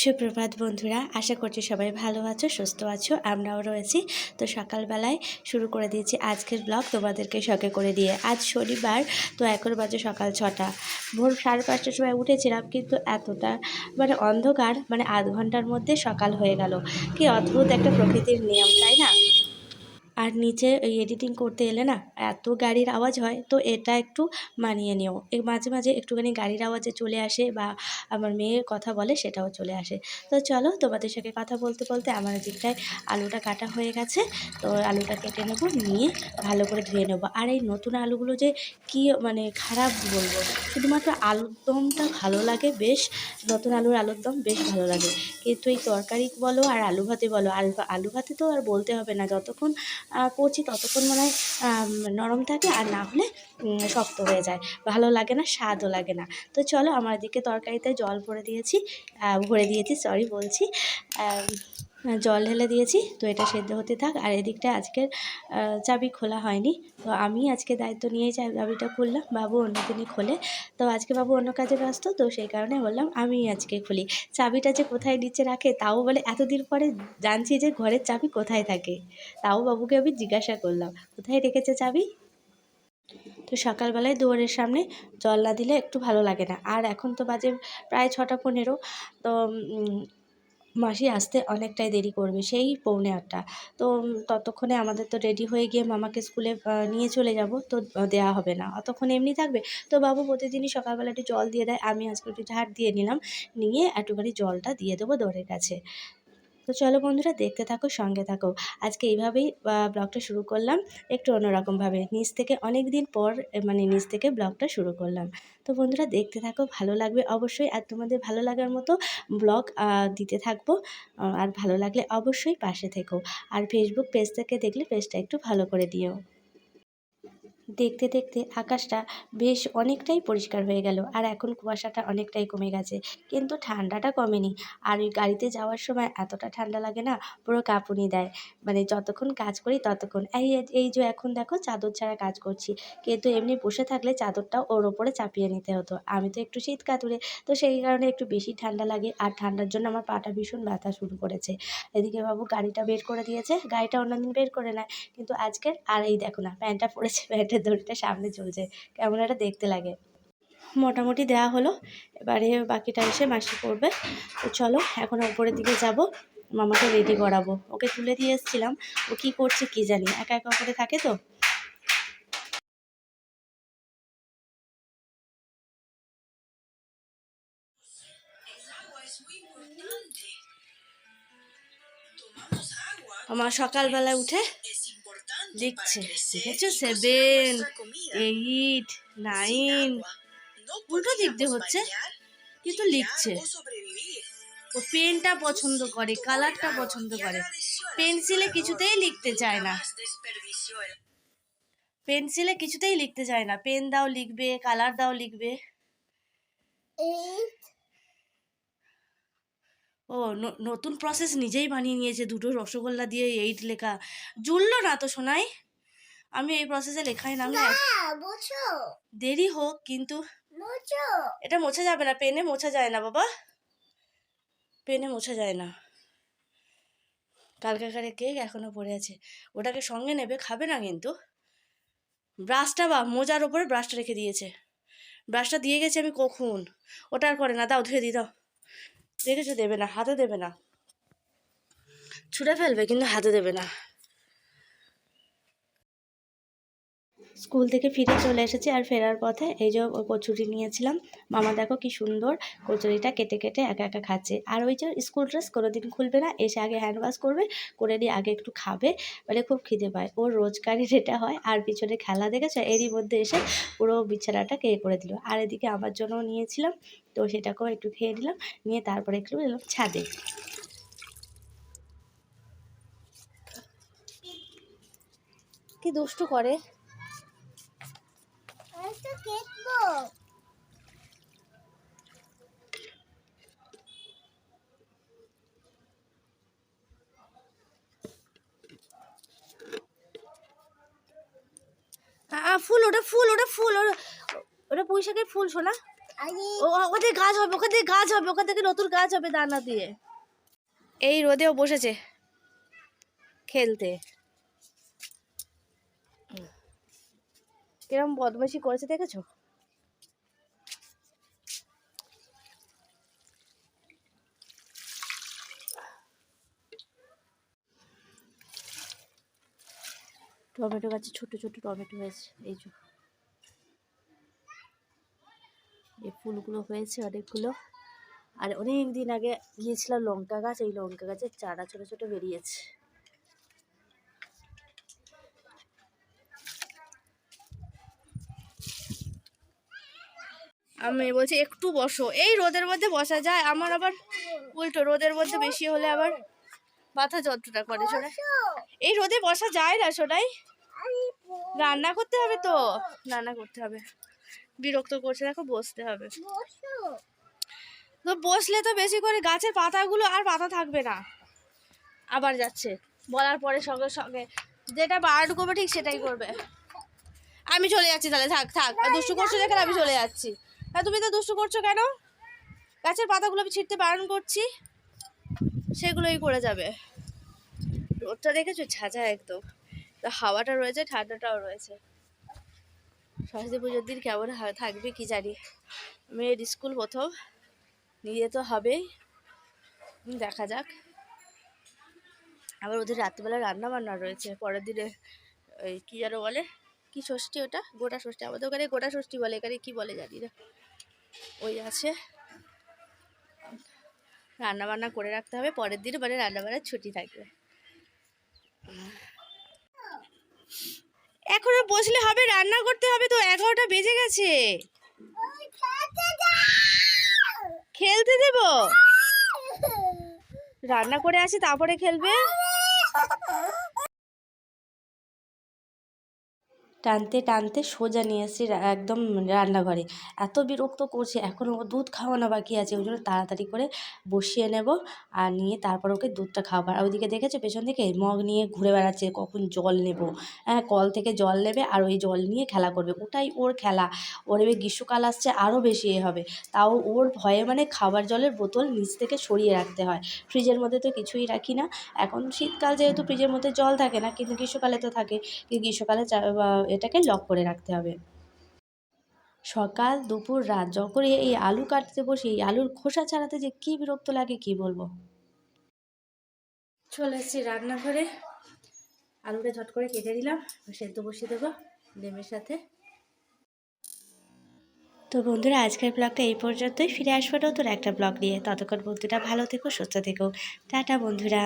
সুপ্রভাত বন্ধুরা, আশা করছি সবাই ভালো আছো, সুস্থ আছো, আমরাও রয়েছি। তো সকালবেলায় শুরু করে দিয়েছি আজকের ব্লগ তোমাদেরকে শখে করে দিয়ে। আজ শনিবার, তো এখন বাজে সকাল ছটা। ভোর সাড়ে পাঁচটার সময় উঠেছিলাম, কিন্তু এতটা মানে অন্ধকার মানে আধ ঘণ্টার মধ্যে সকাল হয়ে গেল। কি অদ্ভুত একটা প্রকৃতির নিয়ম, তাই না? আর নিচে এডিটিং করতে এলে না এত গাড়ির আওয়াজ হয়, তো এটা একটু মানিয়ে নিও। মাঝে মাঝে একটুখানি গাড়ির আওয়াজে চলে আসে বা আমার মেয়ের কথা বলে সেটাও চলে আসে। তো চলো তোমাদের সাথে কথা বলতে বলতে আমার দিকটায় আলুটা কাটা হয়ে গেছে, তো আলুটা কেটে নেব, নিয়ে ভালো করে ধুয়ে নেব। আর এই নতুন আলুগুলো যে কী মানে খারাপ বলব, শুধুমাত্র আলুর দমটা ভালো লাগে, বেশ নতুন আলুর আলুর দম বেশ ভালো লাগে। কিন্তু এই তরকারি বলো আর আলু ভাতে বলো, আলু আলু ভাতে তো আর বলতে হবে না, যতক্ষণ করছি ততক্ষণ মনে হয় নরম থাকে আর না হলে শক্ত হয়ে যায়। ভালো লাগে না, স্বাদও লাগে না। তো চলো, আমার দিকে তরকারিতে জল ভরে দিয়েছি ভরে দিয়েছি সরি বলছি। জল ঢেলে দিয়েছি, তো এটা সেদ্ধ হতে থাক। আর এদিকটা আজকের চাবি খোলা হয়নি। তো আমি আজকে দায়িত্ব নিয়েই চাবিটা খুললাম, বাবু অন্য দিনই খোলে। তো আজকে বাবু অন্য কাজে ব্যস্ত, তো সেই কারণে বললাম আমি আজকে খুলি। চাবিটা যে কোথায় নিচে রাখে, তাও বলে এতদিন পরে জানছি যে ঘরের চাবি কোথায় থাকে। তাও বাবুকে আমি জিজ্ঞাসা করলাম, কোথায় রেখেছে চাবি? তো সকালবেলায় দুয়ারের সামনে জল না দিলে একটু ভালো লাগে না। আর এখন তো বাজে প্রায় ছটা পনেরো, তো মাসি আসতে অনেকটাই দেরি করবে, সেই পৌনে আটটা। তো ততক্ষণে আমাদের তো রেডি হয়ে গিয়ে মামাকে স্কুলে নিয়ে চলে যাব, তো দেয়া হবে না। অতক্ষণ এমনি থাকবে। তো বাবু প্রতিদিনই সকালবেলা একটু জল দিয়ে দেয়, আমি আজকে একটু ঝাড় দিয়ে নিলাম, নিয়ে একটুখানি জলটা দিয়ে দেবো দরের কাছে। তো চলো বন্ধুরা, দেখতে থাকো, সঙ্গে থাকো। আজকে এইভাবেই ব্লগটা শুরু করলাম। একটু অন্যরকমভাবে। নিচ থেকে অনেক দিন পর মানে নিচ থেকে ব্লগটা শুরু করলাম। তো বন্ধুরা, দেখতে থাকো, ভালো লাগবে অবশ্যই। আর তোমাদের ভালো লাগার মতো ব্লগ দিতে থাকব। আর ভালো লাগলে অবশ্যই পাশে থেকো। আর ফেসবুক পেজ থেকে দেখলে পেজটা একটু ভালো করে দিও। দেখতে দেখতে আকাশটা বেশ অনেকটাই পরিষ্কার হয়ে গেল আর এখন কুয়াশাটা অনেকটাই কমে গেছে। কিন্তু ঠান্ডাটা কমেনি আর ওই গাড়িতে যাওয়ার সময় এতটা ঠান্ডা লাগে না, পুরো কাঁপুনি দেয়। মানে যতক্ষণ কাজ করি ততক্ষণ। এই এই যে এখন দেখো চাদর ছাড়া কাজ করছি। কিন্তু এমনি বসে থাকলে চাদরটা ওর ওপরে চাপিয়ে নিতে হতো। আমি তো একটু শীত কাতুরে, তো সেই কারণে একটু বেশি ঠান্ডা লাগে আর ঠান্ডার জন্য আমার পাটা ভীষণ ব্যথা শুরু করেছে। এদিকে বাবু গাড়িটা বের করে দিয়েছে, গাড়িটা অন্যদিন বের করে নেয়। কিন্তু আজকের আর এই দেখো না, প্যান্টটা পরেছে প্যান্টের দড়িটা সামনে চলছে। কেমন একটা দেখতে লাগে। মোটামুটি দেওয়া হলো। এবারে বাকিটা এসে মাসি করবে। তো চলো, এখন ওপরের দিকে যাব। মামাকে রেডি করাবো। ওকে তুলে দিয়ে এসেছিলাম। ও কী করছে কী জানি। একা একা করে থাকে তো। আমার সকালবেলা উঠে লিখছে দেখেছ সেভেন এইট নাইন উল্টো দিয়ে হচ্ছে কিন্তু লিখছে ও পেনটা পছন্দ করে কালারটা পছন্দ করে পেন্সিলে কিছুতেই লিখতে চায় না পেন্সিলে কিছুতেই লিখতে চায় না পেন দাও লিখবে কালার দাও লিখবে ও নতুন প্রসেস নিজেই বানিয়ে নিয়েছে। দুটো রসগোল্লা দিয়ে এইট লেখা। জুড়লো না তো শোনাই আমি এই প্রসেসে লেখাই নাম দেরি হোক কিন্তু এটা মোছা যাবে না পেনে মোছা যায় না বাবা। পেনে মোছা যায় না। কালকাকারে কেক এখনও পড়ে আছে। ওটাকে সঙ্গে নেবে খাবে না কিন্তু। ব্রাশটা বা মোজার ওপরে ব্রাশটা রেখে দিয়েছে। ব্রাশটা দিয়ে গেছে আমি কখন? ওটা আর করে না দাও ধুয়ে দিই দাও। দেখেছ দেবে না হাতে দেবে না। ছুটে ফেলবে কিন্তু হাতে দেবে না। স্কুল থেকে ফিরে চলে এসেছি আর ফেরার পথে এই যে কচুরি নিয়েছিলাম। মামা দেখো কি সুন্দর কচুরিটা কেটে কেটে একা একা খাচ্ছে। আর ওই যে স্কুল ড্রেস কোনোদিন খুলবে না, এসে আগে হ্যান্ড ওয়াশ করবে, করে দিয়ে আগে একটু খাবে বলে খুব খিদে পায়। ওর রোজগারই এটা হয়, আর পিছনে খেলা দেখেছে, এরই মধ্যে এসে পুরো বিছানাটা কে করে দিল। আর এদিকে আমার জন্য নিয়েছিলাম, তো সেটাকেও একটু খেয়ে নিলাম, নিয়ে তারপরে একটু এলাম ছাদে। কি দুষ্টু করে। ফুল ওটা ফুল ওটা ফুল ওটা ওটা পুঁই শাকের ফুল শোনা ও ওখান থেকে গাছ হবে ওখান থেকে গাছ হবে ওখান থেকে নতুন গাছ হবে দানা দিয়ে। এই রোদেও বসেছে। খেলতে। কিরম বদমাইশি করেছে দেখেছ? টমেটো গাছে ছোট ছোট টমেটো হয়েছে, এই যে। এই ফুলগুলো হয়েছে অনেকগুলো। আর অনেক দিন আগে গিয়েছিলাম লঙ্কা গাছ, এই লঙ্কা গাছের চারা ছোট ছোট বেরিয়েছে। আমি বলছি, একটু বসো। এই রোদের মধ্যে বসা যায়। আমার আবার উল্টো, রোদের মধ্যে বেশি হলে আবার মাথা যন্ত্রণা করে শোনায় এই রোদে বসা যায় না, শোনাই। রান্না করতে হবে তো। রান্না করতে হবে। বিরক্ত করছে, দেখো, বসতে হবে। তো বসলে তো বেশি করে গাছের পাতাগুলো আর পাতা থাকবে না। আবার যাচ্ছে। বলার পরে সঙ্গে সঙ্গে যেটা বারণ করবে ঠিক সেটাই করবে। আমি চলে যাচ্ছি, তাহলে থাক থাক। দুষ্টু করছ দেখে আমি চলে যাচ্ছি। হ্যাঁ তুমি তো দুষ্টু করছ কেন? গাছের পাতাগুলো আমি ছিঁড়তে বারণ করছি। সেগুলোই করে যাবে। রোদটা দেখেছ? ঝাঁঝা একদম। তো হাওয়াটা রয়েছে, ঠান্ডাটাও রয়েছে। সরস্বতী পুজোর দিন কেমন থাকবে কি জানি। মেয়ের স্কুল প্রথম, নিয়ে তো হবেই দেখা যাক। আবার ওদের রাত্রিবেলা রান্না বান্না রয়েছে। পরের দিনে, ওই কী যেন বলে? কি ষষ্ঠী ওটা? গোটা ষষ্ঠী। আমাদের ওখানে গোটা ষষ্ঠী বলে, এখানে কি বলে জানি না। ওই আছে। রান্না বান্না করে রাখতে হবে, পরের দিন মানে রান্না বান্নার ছুটি থাকবে। এখনও বসলে হবে, রান্না করতে হবে তো, এগারোটা বেজে গেছে। খেলতে দেব? রান্না করে আসি, তারপরে খেলবে? টানতে টানতে সোজা নিয়ে এসেছি একদম রান্নাঘরে। এত বিরক্ত করছে, এখনও ও দুধ খাওয়ানো বাকি আছে, ওই জন্য তাড়াতাড়ি করে বসিয়ে নেব আর নিয়ে তারপর ওকে দুধটা খাওয়াবার আর ওইদিকে দেখেছ পেছন থেকে মগ নিয়ে ঘুরে বেড়াচ্ছে, কখন জল নেব। হ্যাঁ কল থেকে জল নেবে আর ওই জল নিয়ে খেলা করবে। ওটাই ওর খেলা। ওর এবার গ্রীষ্মকাল আসছে, আরও বেশি এ হবে। তাও ওর ভয়ে মানে খাবার জলের বোতল নিচ থেকে সরিয়ে রাখতে হয়। ফ্রিজের মধ্যে তো কিছুই রাখি না। এখন শীতকাল যেহেতু ফ্রিজের মধ্যে জল থাকে না, কিন্তু গ্রীষ্মকালে তো থাকে। গ্রীষ্মকালে এটাকে লক করে রাখতে হবে। সকাল, দুপুর, রাত যখন এই আলু কাটতে বসে, এই আলুর খোসা ছাড়াতে যে কী বিরক্ত লাগে কি বলব? চলে এসেছি রান্নাঘরে। আলুটা ঝট করে কেটে দিলাম সেদ্ধ বসিয়ে দেবো ডিমের সাথে। তো বন্ধুরা, আজকের ব্লগটা এই পর্যন্তই। ফিরে আসব নতুন একটা ব্লগ নিয়ে। ততক্ষণ বন্ধুরা ভালো থেকো, সুস্থ থেকো। টাটা বন্ধুরা।